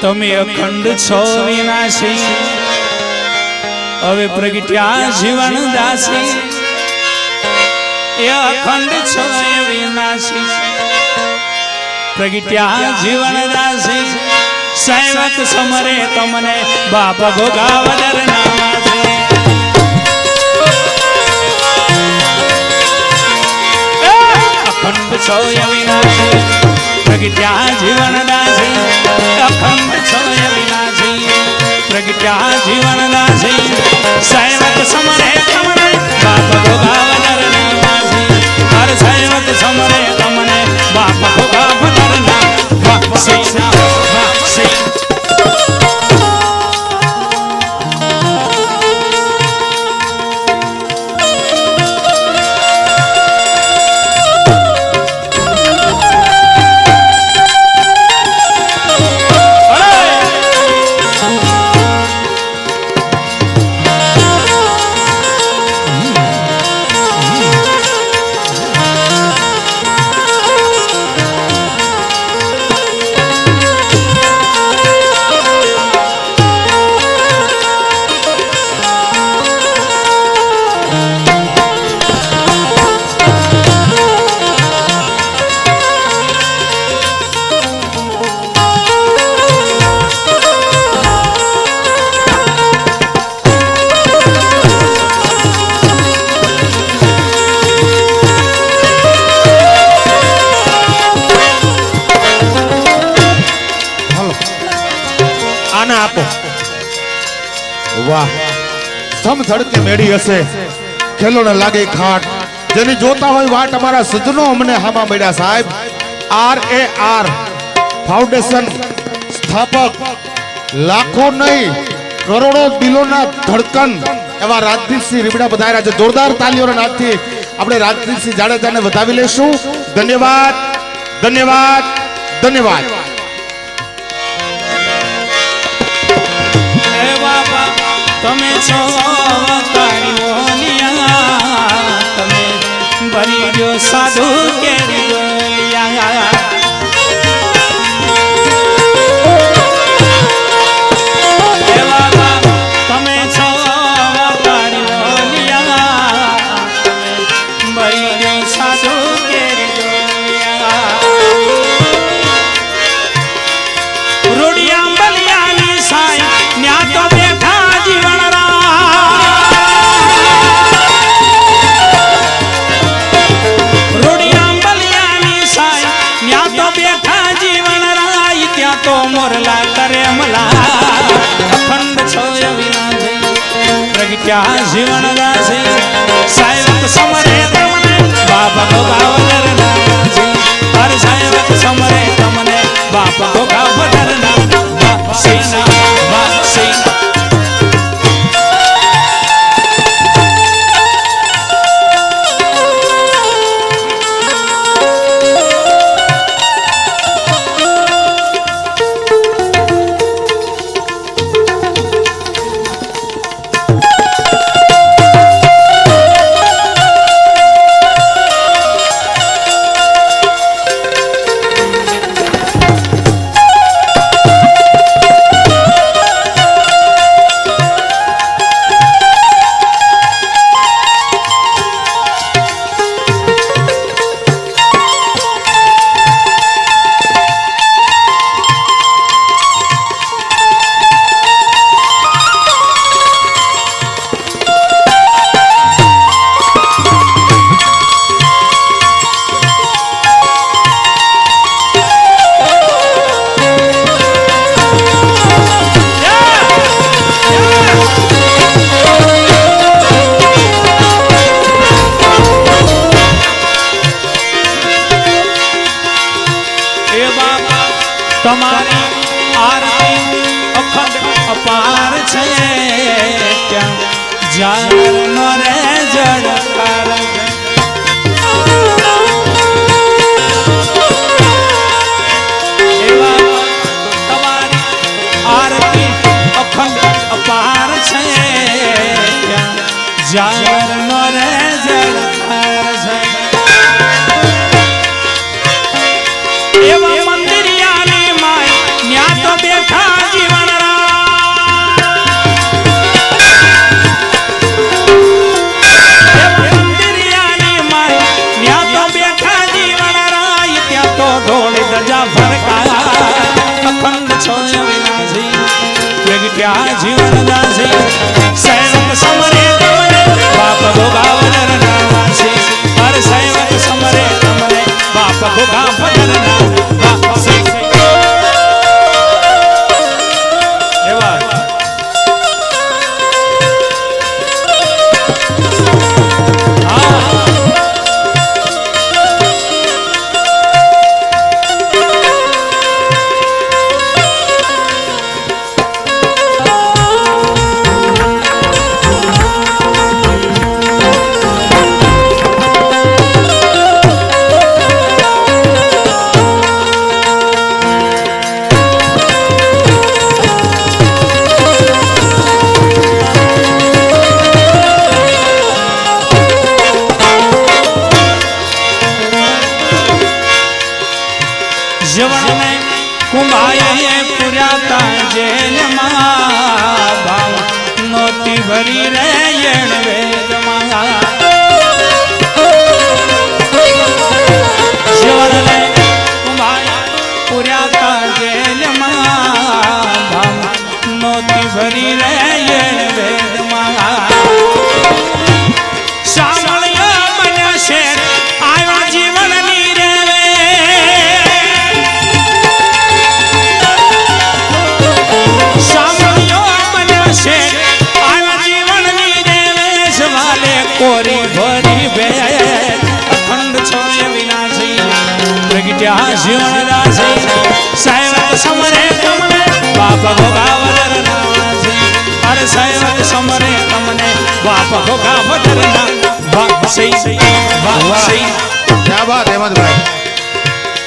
તમે અખંડ છો વિનાશી. હવે પ્રગટ્યા જીવન દાસી એ અખંડ છો વિનાશી. પ્રગટ્યા જીવન દાસી સૈવક સમરે તમને બાપ ભોગાવદર નામાસી અખંડ છો વિનાશી. પ્રગટ્યા જીવનદાસી અખંડ એ વિનાશી પ્રગટ્યા જીવનદાસી સૈવત સમરે તમને મેળી હશે. ખેલોને લાગે ખાટ. જેની જોતા હોય વાટ અમારા સજનો અમને હામા મળ્યા સાહેબ. આર એ આર ફાઉન્ડેશન સ્થાપક. લાખો નહીં, કરોડો દિલોના ધડકન એવા રાજદીપસિંહ રીબડા બધાયા છે. જોરદાર તાલીઓના નાદથી આપણે રાજદીપસિંહ જાડેજાને વધાવી લેશું. ધન્યવાદ ધન્યવાદ ધન્યવાદ. તમે છો ભરી ગયો? સાધુ કેરી તમે છો ભરી સાધુ પ્રગટ્યા જીવન દાસી સાહેબ, સમરે તમને બાબા ભોગાવદર નાસી હર સાહેબ, સમરે તમને બાપા ભોગાવદર નાસી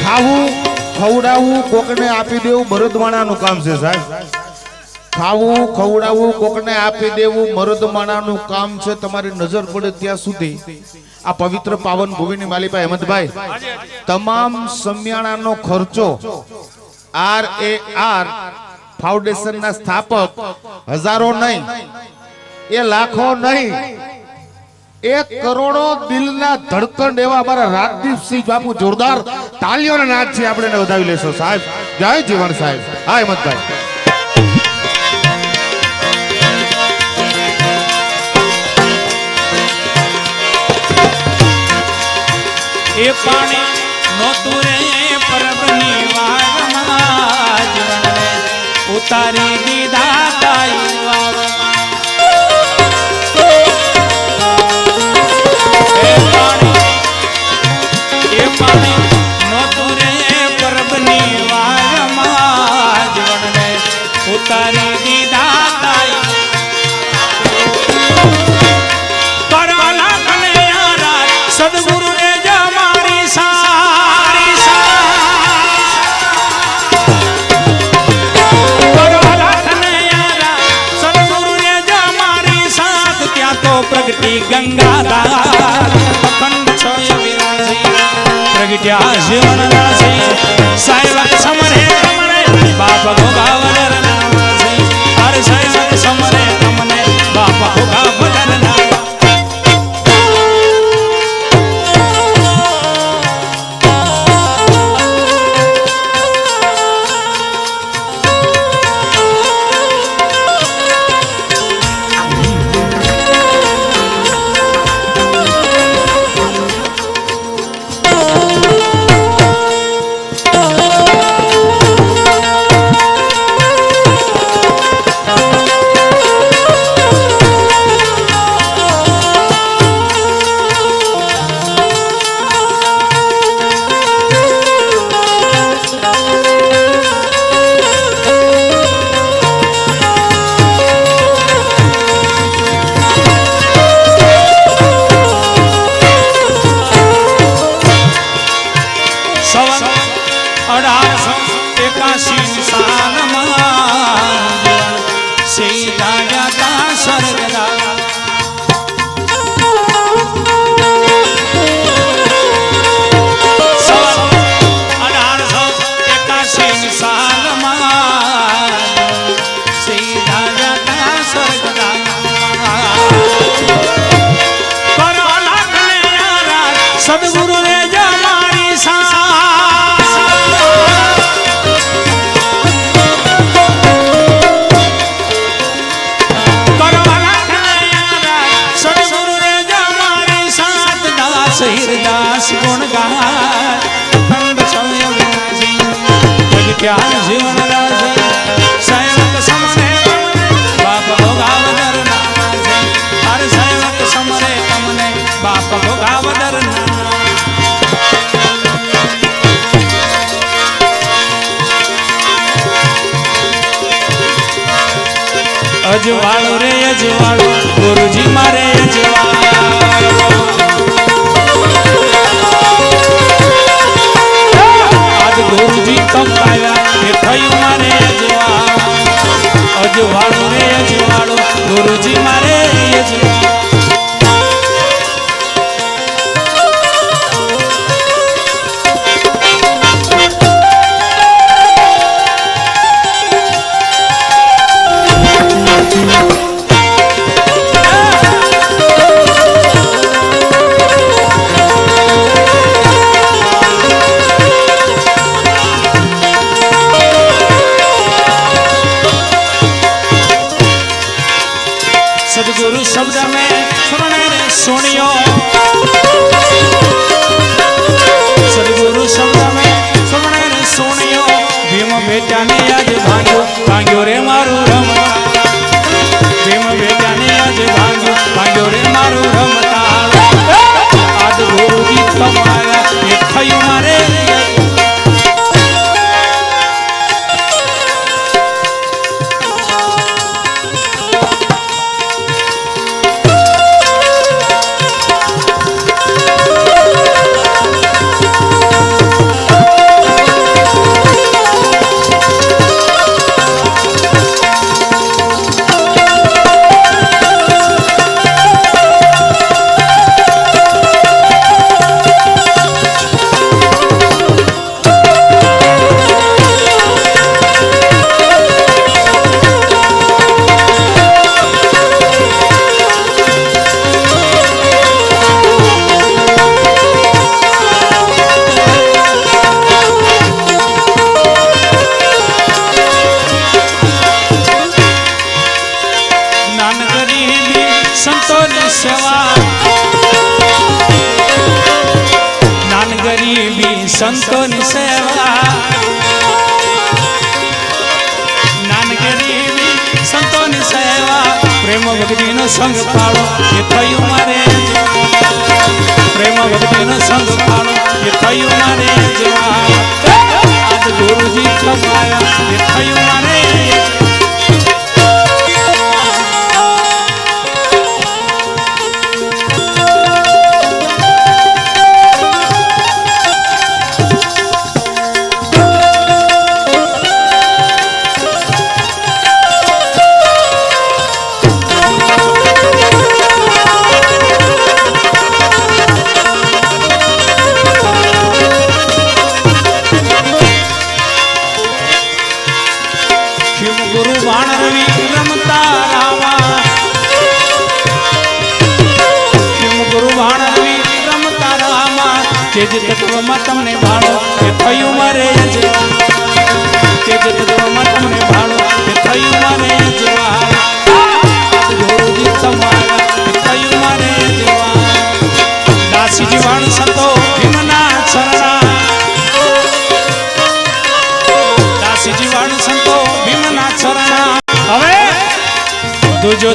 ખાવું ખવડાવવું કોકને આપી દેવું મરદમાણાનું કામ છે સાહેબ. ખાવું, ખવડાવવું, કોકને આપી દેવું મરદમાણાનું કામ છે તમારી નજર પડે ત્યાં સુધી. આ પવિત્ર પાવન ભૂમિની માલિકા હેમંતભાઈ, તમામ સમિયાણાનો ખર્ચો આર એ આર ફાઉન્ડેશનના સ્થાપક હજારો નહીં, એ લાખો નહીં. એક કરોડો દિલના ધડકણ એવા અમારા રાજદીપસિંહ બાપુ જોરદાર તાલીઓના છે આપણે વધાવી લેશો. સાહેબ, જય જીવન સાહેબ. હા, હેમંતભાઈ. એ પાણી નોતું રે પરબની વારમાં. ઉતારી દીધા સદગુરુ રે જમારી સા હિરદાસ ગુણ ગાન ખંડ સમય જીવન અજવાળો રે અજવાળો. ગુરુજી મારે અજવાળો. આજ ગુરુજી કંપાયા એ થયું સંતોની સેવા. નાન ગરીબી સંતોની સેવા. નાન ગરીબી સંતોની સેવા. પ્રેમ ભક્તિનો સંગ પાળો એ થયું મારે પ્રેમ ભક્તિનો સંગ પાળો એ થયું મારે જવા. આજ ગુરુજી છપાયા એ થયું મારે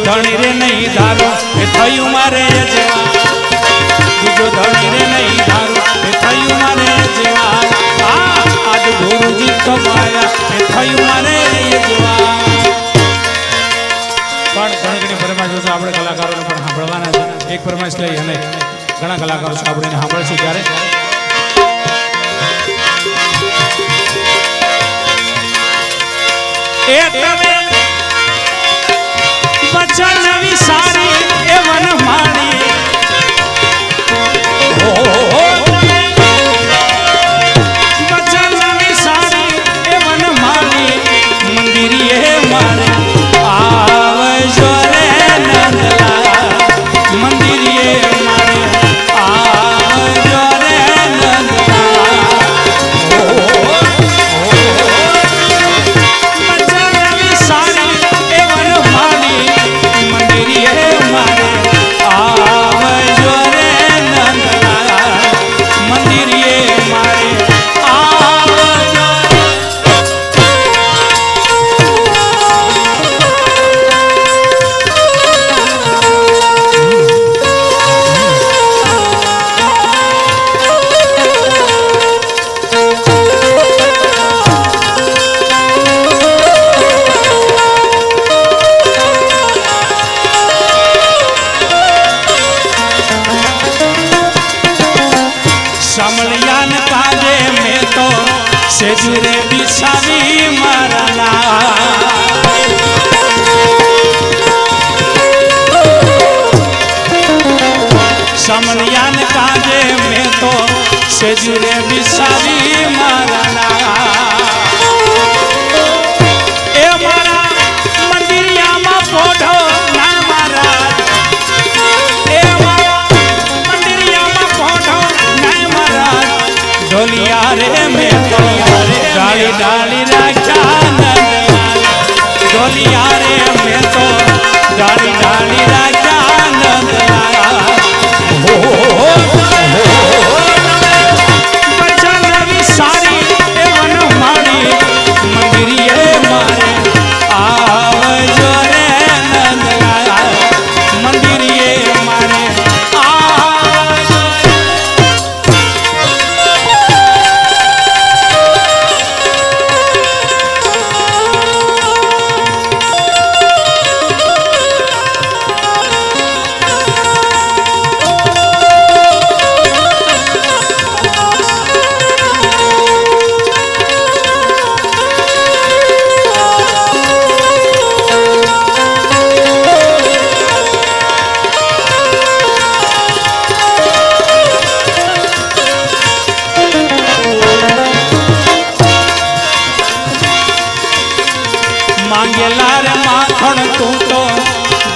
ધણી રે નહીં ધારો, એ થયું મારે જેવા. બીજો ધણી રે નહીં ધારો, એ થયું મારે જેવા. આજ ગુરુજી કમાયા એ થયું મારે જેવા. પણ ઘણી ઘણી ફરમાઈશો આપણે કલાકારોને પણ સાંભળવાના છે. એક ફરમાઈશ લઈ અને ઘણા કલાકારો સાંભળીને સાંભળશે ત્યારે એ વિસારે વિસારી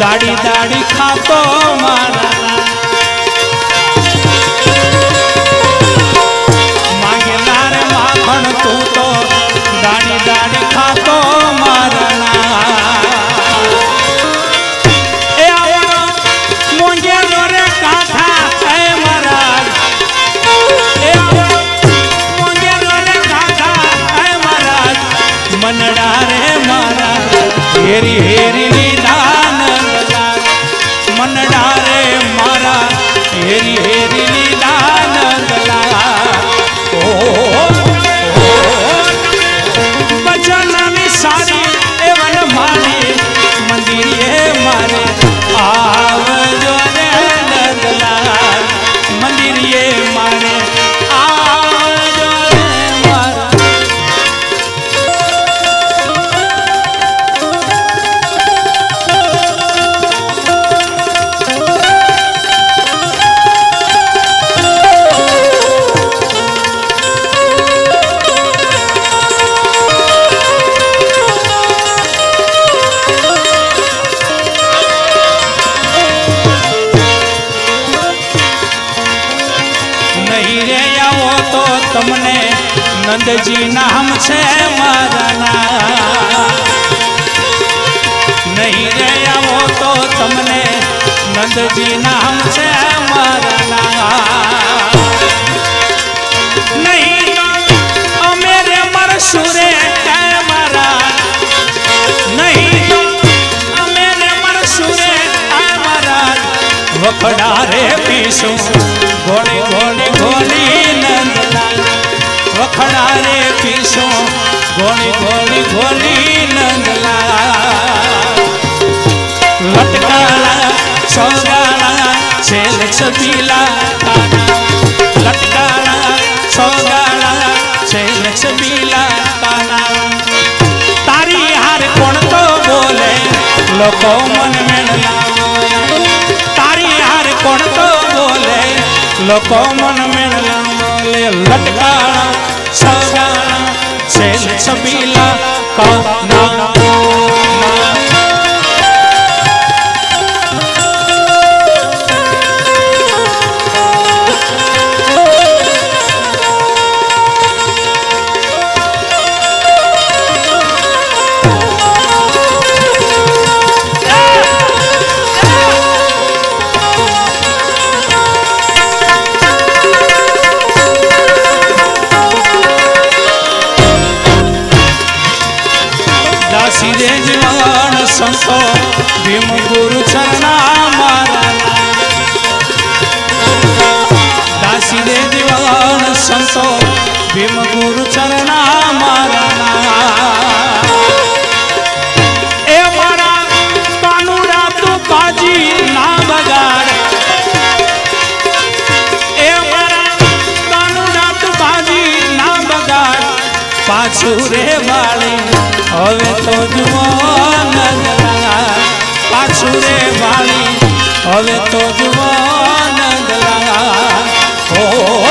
દાડી દાડી ખાતો મારા れ લઈને આવો તો તમને નંદજી નામ છે મારાના નહીં રે આવો તો તમને નંદજી નામ છે મારાના નહીં અમે રે મરશું રે. વખડારે પીશું. ગોળી ગોળી ગોળી, નંદલાલ. વખડારે પીશું. ગોળી ગોળી ગોળી, નંદલાલ. લટકાલા, સોગાળા છેલ છબીલા લટકાળા સોગાળા છેલ છબીલા તારી હાર કોણ તો બોલે? લોકો મને લોકો મન મેળે લટકાણા સગાણા સેલ છબીલા કા પાછું રે વાળે હવે તો જુવાન પાછું રે વાળી હવે તો જુવાન ઓ